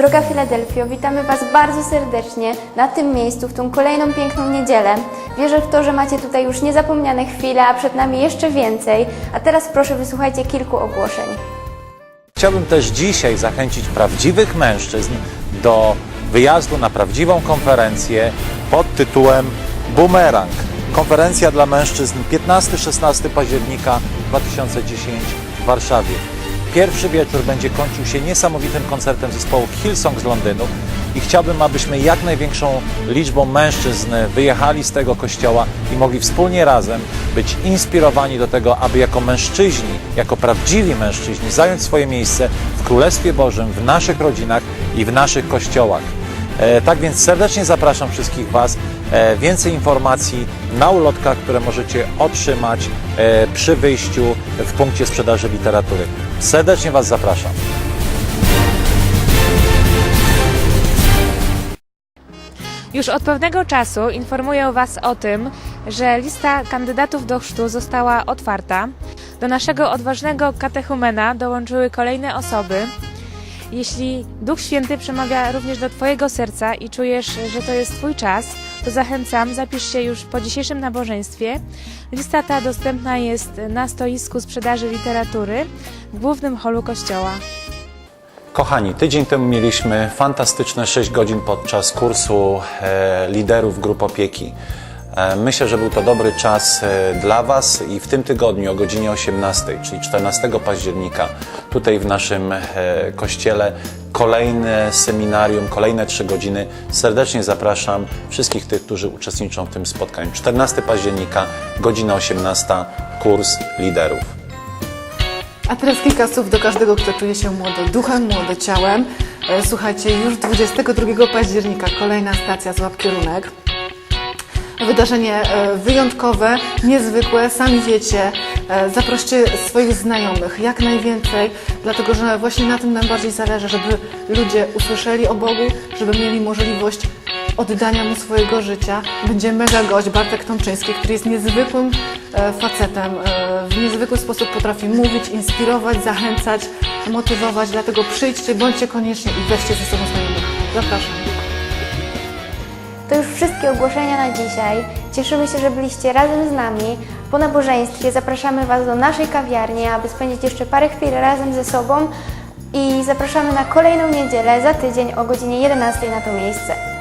Droga Filadelfio, witamy Was bardzo serdecznie na tym miejscu, w tą kolejną piękną niedzielę. Wierzę w to, że macie tutaj już niezapomniane chwile, a przed nami jeszcze więcej. A teraz proszę wysłuchajcie kilku ogłoszeń. Chciałbym też dzisiaj zachęcić prawdziwych mężczyzn do wyjazdu na prawdziwą konferencję pod tytułem Boomerang. Konferencja dla mężczyzn 15-16 października 2010 w Warszawie. Pierwszy wieczór będzie kończył się niesamowitym koncertem zespołu Hillsong z Londynu i chciałbym, abyśmy jak największą liczbą mężczyzn wyjechali z tego kościoła i mogli wspólnie razem być inspirowani do tego, aby jako mężczyźni, jako prawdziwi mężczyźni zająć swoje miejsce w Królestwie Bożym, w naszych rodzinach i w naszych kościołach. E, Tak więc serdecznie zapraszam wszystkich Was. E, Więcej informacji na ulotkach, które możecie otrzymać e, przy wyjściu w punkcie sprzedaży literatury. Serdecznie Was zapraszam. Już od pewnego czasu informuję Was o tym, że lista kandydatów do chrztu została otwarta. Do naszego odważnego katechumena dołączyły kolejne osoby. Jeśli Duch Święty przemawia również do Twojego serca i czujesz, że to jest Twój czas, to zachęcam, zapisz się już po dzisiejszym nabożeństwie. Lista ta dostępna jest na stoisku sprzedaży literatury w głównym holu kościoła. Kochani, tydzień temu mieliśmy fantastyczne 6 godzin podczas kursu e, liderów grup opieki. E, myślę, że był to dobry czas e, dla Was i w tym tygodniu o godzinie 18, czyli 14 października, tutaj w naszym e, kościele kolejne seminarium, kolejne 3 godziny. Serdecznie zapraszam wszystkich tych, którzy uczestniczą w tym spotkaniu. 14 października, godzina 18, kurs liderów. A teraz kilka słów do każdego, kto czuje się młodo duchem, młody ciałem. Słuchajcie, już 22 października kolejna stacja Złap Kierunek. Wydarzenie e, wyjątkowe, niezwykłe, sami wiecie. E, Zaproście swoich znajomych, jak najwięcej, dlatego że właśnie na tym nam bardziej zależy, żeby ludzie usłyszeli o Bogu, żeby mieli możliwość oddania Mu swojego życia. Będzie mega gość Bartek Tomczyński, który jest niezwykłym e, facetem. W niezwykły sposób potrafi mówić, inspirować, zachęcać, motywować. Dlatego przyjdźcie, bądźcie koniecznie i weźcie ze sobą znajomych. Zapraszam. To już wszystkie ogłoszenia na dzisiaj. Cieszymy się, że byliście razem z nami. Po nabożeństwie zapraszamy Was do naszej kawiarni, aby spędzić jeszcze parę chwil razem ze sobą i zapraszamy na kolejną niedzielę za tydzień o godzinie 11 na to miejsce.